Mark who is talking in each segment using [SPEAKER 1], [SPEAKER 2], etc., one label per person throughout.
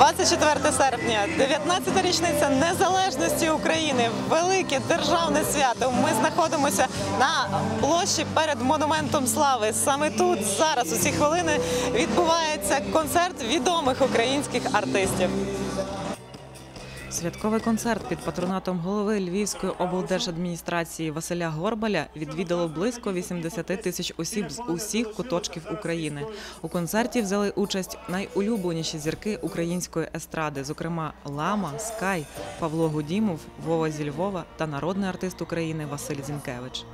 [SPEAKER 1] 24 серпня, 19-та річниця незалежності України. Велике державне свято. Ми знаходимося на площі перед монументом слави. Саме тут зараз у ці хвилини відбувається концерт відомих українських артистів. Святковий концерт під патронатом голови Львівської облдержадміністрації Василя Горбаля відвідало близько 80 тисяч осіб з усіх куточків України. У концерті взяли участь найулюбленіші зірки української естради, зокрема Лама, Скай, Павло Гудімов, Вова зі Львова та народний артист України Василь Зінкевич.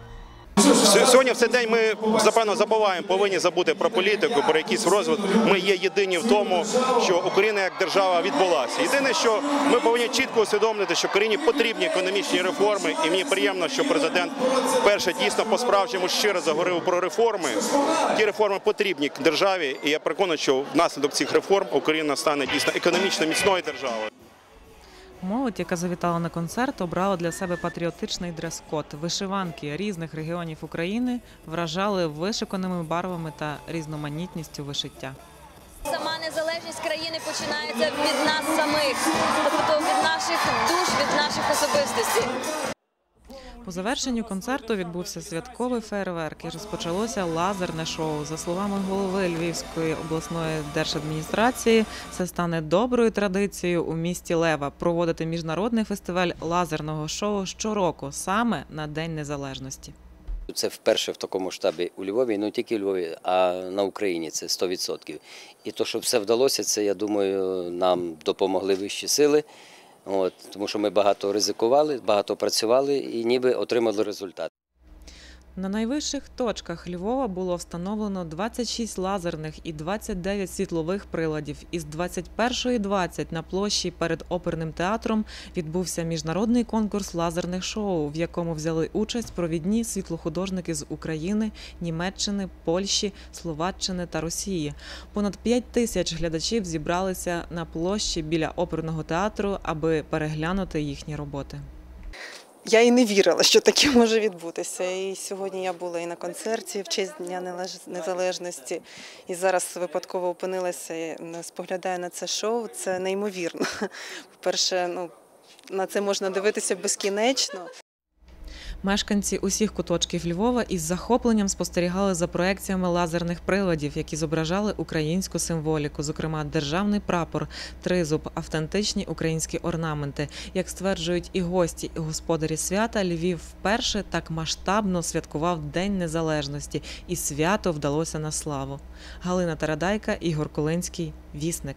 [SPEAKER 2] Сьогодні в цей день ми напевно забуваємо, повинні забути про політику, про якийсь розвиток. Ми є єдині в тому, що Україна як держава відбулася. Єдине, що ми повинні чітко усвідомити, що Україні потрібні економічні реформи, і мені приємно, що президент перше дійсно по-справжньому щиро заговорив про реформи. Ті реформи потрібні державі, і я переконаний, що внаслідок цих реформ Україна стане дійсно економічно міцною державою.
[SPEAKER 1] Молодь, яка завітала на концерт, обрала для себе патріотичний дрес-код. Вишиванки різних регіонів України вражали вишиканими барвами та різноманітністю вишиття.
[SPEAKER 3] Сама незалежність країни починається від нас самих, тобто від наших душ, від наших особистостей.
[SPEAKER 1] По завершенню концерту відбувся святковий фейерверк і розпочалося лазерне шоу. За словами голови Львівської обласної держадміністрації, це стане доброю традицією у місті Лева проводити міжнародний фестиваль лазерного шоу щороку, саме на День Незалежності.
[SPEAKER 4] Це вперше в такому штабі у Львові, ну тільки у Львові, а на Україні це 100%. І то, що все вдалося, це я думаю, нам допомогли вищі сили. От, тому що ми багато ризикували, багато працювали і ніби отримали результат.
[SPEAKER 1] На найвищих точках Львова було встановлено 26 лазерних і 29 світлових приладів. Із 21.20 на площі перед оперним театром відбувся міжнародний конкурс лазерних шоу, в якому взяли участь провідні світлохудожники з України, Німеччини, Польщі, Словаччини та Росії. Понад 5 тисяч глядачів зібралися на площі біля оперного театру, аби переглянути їхні роботи.
[SPEAKER 5] Я і не вірила, що таке може відбутися. І сьогодні я була і на концерті в честь Дня Незалежності, і зараз випадково опинилася, і споглядаю на це шоу. Це неймовірно. По-перше, ну на це можна дивитися безкінечно.
[SPEAKER 1] Мешканці усіх куточків Львова із захопленням спостерігали за проекціями лазерних приладів, які зображали українську символіку, зокрема державний прапор, тризуб, автентичні українські орнаменти. Як стверджують і гості, і господарі свята, Львів вперше так масштабно святкував День Незалежності, і свято вдалося на славу. Галина Тарадайка, Ігор Колинський, Вісник.